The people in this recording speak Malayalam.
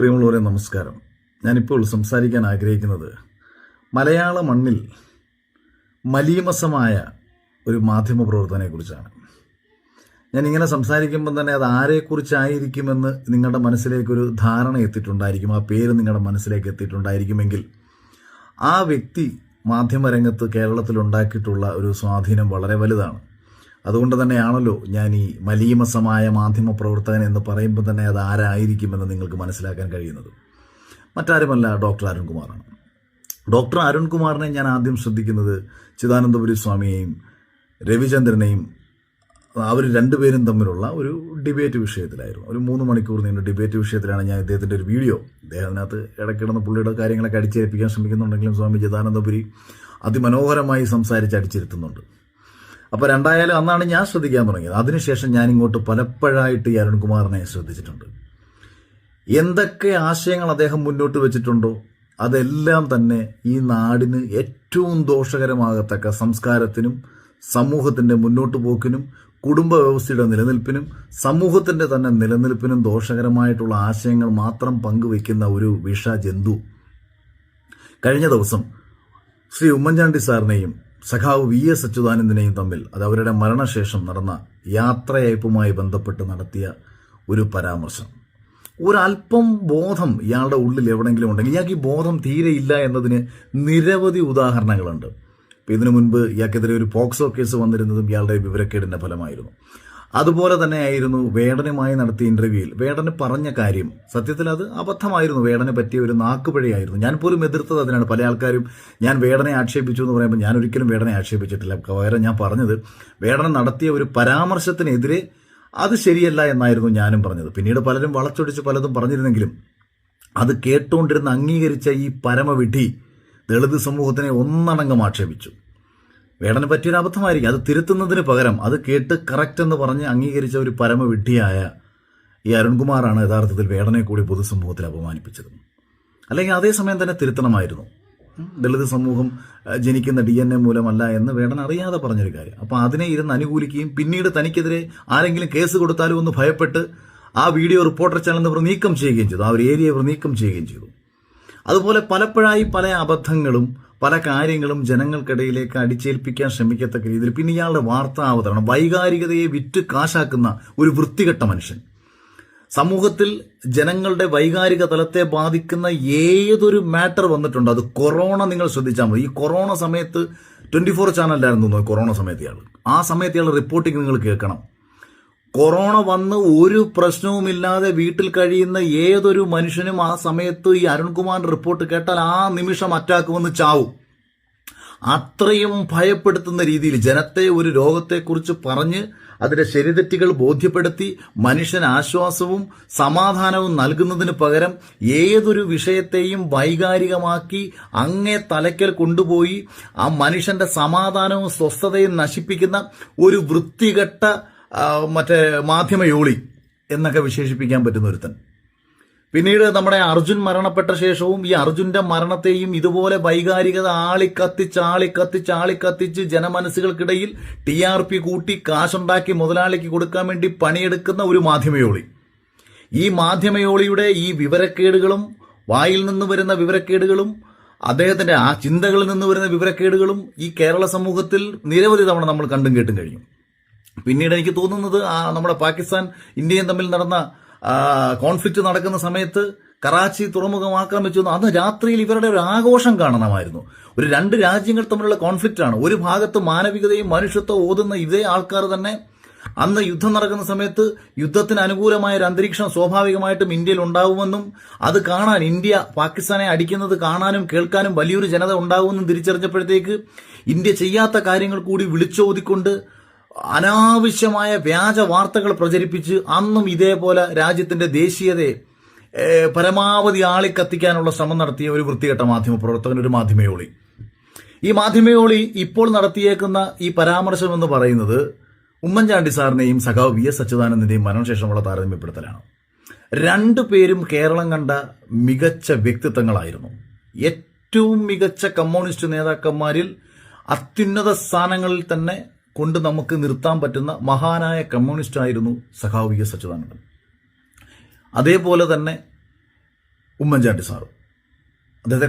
പ്രിയമുള്ളവരെ നമസ്കാരം. ഞാനിപ്പോൾ സംസാരിക്കാൻ ആഗ്രഹിക്കുന്നത് മലയാള മണ്ണിൽ മലീമസമായ ഒരു മാധ്യമ പ്രവർത്തനത്തെക്കുറിച്ചാണ്. ഞാൻ ഇങ്ങനെ സംസാരിക്കുമ്പോൾ തന്നെ അത് ആരെക്കുറിച്ചായിരിക്കുമെന്ന് നിങ്ങളുടെ മനസ്സിലേക്കൊരു ധാരണ എത്തിയിട്ടുണ്ടായിരിക്കും ആ പേര് നിങ്ങളുടെ മനസ്സിലേക്ക് എത്തിയിട്ടുണ്ടായിരിക്കുമെങ്കിൽ ആ വ്യക്തി മാധ്യമരംഗത്ത് കേരളത്തിൽ ഉണ്ടാക്കിയിട്ടുള്ള ഒരു സ്വാധീനം വളരെ വലുതാണ്. അതുകൊണ്ട് തന്നെയാണല്ലോ ഞാൻ ഈ മലീമസമായ മാധ്യമ പ്രവർത്തകൻ എന്ന് പറയുമ്പോൾ തന്നെ അത് ആരായിരിക്കുമെന്ന് നിങ്ങൾക്ക് മനസ്സിലാക്കാൻ കഴിയുന്നത്. മറ്റാരുമല്ല ഡോക്ടർ അരുൺകുമാറാണ്. ഡോക്ടർ അരുൺകുമാറിനെ ഞാൻ ആദ്യം ശ്രദ്ധിക്കുന്നത് ചിദാനന്ദപുരി സ്വാമിയെയും രവിചന്ദ്രനെയും അവർ രണ്ടുപേരും തമ്മിലുള്ള ഒരു ഡിബേറ്റ് വിഷയത്തിലായിരുന്നു. ഒരു മൂന്ന് മണിക്കൂർ നീണ്ട ഡിബേറ്റ് വിഷയത്തിലാണ് ഞാൻ ഇദ്ദേഹത്തിന്റെ ഒരു വീഡിയോ. അദ്ദേഹത്തിനകത്ത് ഇടയ്ക്കിടന്ന് പുള്ളിയുടെ കാര്യങ്ങളൊക്കെ അടിച്ചേൽപ്പിക്കാൻ ശ്രമിക്കുന്നുണ്ടെങ്കിലും സ്വാമി ചിദാനന്ദപുരി അതിമനോഹരമായി സംസാരിച്ച് അടിച്ചിരുത്തുന്നുണ്ട്. അപ്പോൾ രണ്ടായാലും അന്നാണ് ഞാൻ ശ്രദ്ധിക്കാൻ തുടങ്ങിയത്. അതിനുശേഷം ഞാൻ ഇങ്ങോട്ട് പലപ്പോഴായിട്ട് ഈ അരുൺകുമാറിനെ ശ്രദ്ധിച്ചിട്ടുണ്ട്. എന്തൊക്കെ ആശയങ്ങൾ അദ്ദേഹം മുന്നോട്ട് വെച്ചിട്ടുണ്ടോ? അതെല്ലാം തന്നെ ഈ നാടിന് ഏറ്റവും ദോഷകരമാകത്തക്ക സംസ്കാരത്തിനും സമൂഹത്തിന്റെ മുന്നോട്ട് പോക്കിനും കുടുംബ വ്യവസ്ഥയുടെ നിലനിൽപ്പിനും സമൂഹത്തിന്റെ തന്നെ നിലനിൽപ്പിനും ദോഷകരമായിട്ടുള്ള ആശയങ്ങൾ മാത്രം പങ്കുവയ്ക്കുന്ന ഒരു വിഷ ജന്തു കഴിഞ്ഞ ദിവസം ശ്രീ ഉമ്മൻചാണ്ടി സാറിനെയും സഖാവ് വി എസ് അച്യുതാനന്ദനെയും തമ്മിൽ അത് അവരുടെ മരണശേഷം നടന്ന യാത്രയയപ്പുമായി ബന്ധപ്പെട്ട് നടത്തിയ ഒരു പരാമർശം. ഒരല്പം ബോധം ഇയാളുടെ ഉള്ളിൽ എവിടെയെങ്കിലും ഉണ്ടെങ്കിൽ ഇയാൾക്ക് ഈ ബോധം തീരെ ഇല്ല എന്നതിന് നിരവധി ഉദാഹരണങ്ങളുണ്ട്. ഇതിനു മുൻപ് ഇയാൾക്കെതിരെ ഒരു പോക്സോ കേസ് വന്നിരുന്നതും ഇയാളുടെ വിവരക്കേടിന്റെ ഫലമായിരുന്നു. അതുപോലെ തന്നെയായിരുന്നു വേടനുമായി നടത്തിയ ഇന്റർവ്യൂവിൽ വേടന് പറഞ്ഞ കാര്യം സത്യത്തിൽ അത് അബദ്ധമായിരുന്നു. വേടനെ പറ്റിയ ഒരു നാക്കുപഴയായിരുന്നു. ഞാൻ പോലും എതിർത്തത് അതിനാണ്. പല ആൾക്കാരും ഞാൻ വേടനെ ആക്ഷേപിച്ചു എന്ന് പറയുമ്പോൾ ഞാൻ ഒരിക്കലും വേടനെ ആക്ഷേപിച്ചിട്ടില്ല. പകരം ഞാൻ പറഞ്ഞത് വേടൻ നടത്തിയ ഒരു പരാമർശത്തിനെതിരെ അത് ശരിയല്ല എന്നായിരുന്നു ഞാനും പറഞ്ഞത്. പിന്നീട് പലരും വളച്ചൊടിച്ച് പലതും പറഞ്ഞിരുന്നെങ്കിലും അത് കേട്ടുകൊണ്ടിരുന്ന അംഗീകരിച്ച ഈ പരമവിധി ദളിത് സമൂഹത്തിനെ ഒന്നടങ്കം ആക്ഷേപിച്ചു. വേടനെ പറ്റിയൊരു അബദ്ധമായിരിക്കും. അത് തിരുത്തുന്നതിന് പകരം അത് കേട്ട് കറക്റ്റ് എന്ന് പറഞ്ഞ് അംഗീകരിച്ച ഒരു പരമവിഡ്ഢിയായ ഈ അരുൺകുമാറാണ് യഥാർത്ഥത്തിൽ വേടനെ കൂടി പൊതുസമൂഹത്തിൽ അപമാനിപ്പിച്ചത്. അല്ലെങ്കിൽ അതേസമയം തന്നെ തിരുത്തണമായിരുന്നു. ദളിത് സമൂഹം ജനിക്കുന്ന ഡി എൻ എ മൂലമല്ല എന്ന് വേടൻ അറിയാതെ പറഞ്ഞൊരു കാര്യം. അപ്പോൾ അതിനെ ഇരുന്ന് അനുകൂലിക്കുകയും പിന്നീട് തനിക്കെതിരെ ആരെങ്കിലും കേസ് കൊടുത്താലും ഒന്ന് ഭയപ്പെട്ട് ആ വീഡിയോ റിപ്പോർട്ടർ ചാനൽ ഇവർ നീക്കം ചെയ്യുകയും ചെയ്തു. ആ ഒരു ഏരിയ ഇവർ നീക്കം ചെയ്യുകയും ചെയ്തു. അതുപോലെ പലപ്പോഴായി പല അബദ്ധങ്ങളും പല കാര്യങ്ങളും ജനങ്ങൾക്കിടയിലേക്ക് അടിച്ചേൽപ്പിക്കാൻ ശ്രമിക്കത്തക്ക രീതിയിൽ പിന്നെ ഇയാളുടെ വാർത്താ അവതരണം വൈകാരികതയെ വിറ്റ് കാശാക്കുന്ന ഒരു വൃത്തികെട്ട മനുഷ്യൻ. സമൂഹത്തിൽ ജനങ്ങളുടെ വൈകാരിക തലത്തെ ബാധിക്കുന്ന ഏതൊരു മാറ്റർ വന്നിട്ടുണ്ട്? അത് കൊറോണ നിങ്ങൾ ശ്രദ്ധിച്ചാൽ മതി. ഈ കൊറോണ സമയത്ത് ട്വന്റി ഫോർ ചാനലിലായിരുന്നു കൊറോണ സമയത്ത് ഇയാൾ. ആ സമയത്ത് ഇയാൾ റിപ്പോർട്ടിംഗ് നിങ്ങൾ കേൾക്കണം. കൊറോണ വന്ന് ഒരു പ്രശ്നവുമില്ലാതെ വീട്ടിൽ കഴിയുന്ന ഏതൊരു മനുഷ്യനും ആ സമയത്ത് ഈ അരുൺകുമാർ റിപ്പോർട്ട് കേട്ടാൽ ആ നിമിഷം അറ്റാക്ക് വന്ന് ചാവും. അത്രയും ഭയപ്പെടുത്തുന്ന രീതിയിൽ ജനത്തെ ഒരു രോഗത്തെക്കുറിച്ച് പറഞ്ഞ് അതിന്റെ ശരിതെറ്റുകൾ ബോധ്യപ്പെടുത്തി മനുഷ്യൻ ആശ്വാസവും സമാധാനവും നൽകുന്നതിന് പകരം ഏതൊരു വിഷയത്തെയും വൈകാരികമാക്കി അങ്ങേ തലയ്ക്കൽ കൊണ്ടുപോയി ആ മനുഷ്യന്റെ സമാധാനവും സ്വസ്ഥതയും നശിപ്പിക്കുന്ന ഒരു വൃത്തികെട്ട ആ, മാധ്യമ യോളി എന്നൊക്കെ വിശേഷിപ്പിക്കാൻ പറ്റുന്ന ഒരുത്തൻ. പിന്നീട് നമ്മുടെ അർജുൻ മരണപ്പെട്ട ശേഷവും ഈ അർജുന്റെ മരണത്തെയും ഇതുപോലെ വൈകാരികത ആളിക്കത്തിച്ച് ആളിക്കത്തിച്ച് ആളിക്കത്തിച്ച് ജനമനസ്സുകൾക്കിടയിൽ ടി ആർ പി കൂട്ടി കാശുണ്ടാക്കി മുതലാളിക്ക് കൊടുക്കാൻ വേണ്ടി പണിയെടുക്കുന്ന ഒരു മാധ്യമയോളി ഈ മാധ്യമയോളിയുടെ ഈ വിവരക്കേടുകളും വായിൽ നിന്ന് വരുന്ന വിവരക്കേടുകളും അദ്ദേഹത്തിന്റെ ആ ചിന്തകളിൽ നിന്ന് വരുന്ന വിവരക്കേടുകളും ഈ കേരള സമൂഹത്തിൽ നിരവധി തവണ നമ്മൾ കണ്ടും കേട്ടും കഴിഞ്ഞു. പിന്നീട് എനിക്ക് തോന്നുന്നത് നമ്മുടെ പാകിസ്ഥാൻ ഇന്ത്യയും തമ്മിൽ നടന്ന കോൺഫ്ലിക്റ്റ് നടക്കുന്ന സമയത്ത് കറാച്ചി തുറമുഖം ആക്രമിച്ചു അന്ന് രാത്രിയിൽ ഇവരുടെ ഒരു ആഘോഷം കാണണമായിരുന്നു. ഒരു രണ്ട് രാജ്യങ്ങൾ തമ്മിലുള്ള കോൺഫ്ലിക്റ്റ് ആണ്. ഒരു ഭാഗത്ത് മാനവികതയും മനുഷ്യത്വവും ഓതുന്ന ഇതേ ആൾക്കാർ തന്നെ അന്ന് യുദ്ധം നടക്കുന്ന സമയത്ത് യുദ്ധത്തിന് അനുകൂലമായ ഒരു അന്തരീക്ഷം സ്വാഭാവികമായിട്ടും ഇന്ത്യയിൽ ഉണ്ടാവുമെന്നും അത് കാണാൻ ഇന്ത്യ പാകിസ്ഥാനെ അടിക്കുന്നത് കാണാനും കേൾക്കാനും വലിയൊരു ജനത ഉണ്ടാവുമെന്നും തിരിച്ചറിഞ്ഞപ്പോഴത്തേക്ക് ഇന്ത്യ ചെയ്യാത്ത കാര്യങ്ങൾ കൂടി വിളിച്ചോതിക്കൊണ്ട് അനാവശ്യമായ വ്യാജ വാർത്തകൾ പ്രചരിപ്പിച്ച് അന്നും ഇതേപോലെ രാജ്യത്തിന്റെ ദേശീയതയെ പരമാവധി ആളിക്കത്തിക്കാനുള്ള ശ്രമം നടത്തിയ ഒരു വൃത്തികെട്ട മാധ്യമ പ്രവർത്തകൻ ഒരു മാധ്യമയോളി. ഈ മാധ്യമയോളി ഇപ്പോൾ നടത്തിയേക്കുന്ന ഈ പരാമർശം എന്ന് പറയുന്നത് ഉമ്മൻചാണ്ടി സാറിനെയും സഖാവ് വി എസ് അച്യുതാനന്ദന്റെയും മരണശേഷമുള്ള താരതമ്യപ്പെടുത്തലാണ്. രണ്ടു പേരും കേരളം കണ്ട മികച്ച വ്യക്തിത്വങ്ങളായിരുന്നു. ഏറ്റവും മികച്ച കമ്മ്യൂണിസ്റ്റ് നേതാക്കന്മാരിൽ അത്യുന്നത സ്ഥാനങ്ങളിൽ തന്നെ കൊണ്ട് നമുക്ക് നിർത്താൻ പറ്റുന്ന മഹാനായ കമ്മ്യൂണിസ്റ്റ് ആയിരുന്നു സഖാവ് വി എസ് അച്യുതാനന്ദൻ. അതേപോലെ തന്നെ ഉമ്മൻചാണ്ടി സാറും. അദ്ദേഹത്തെ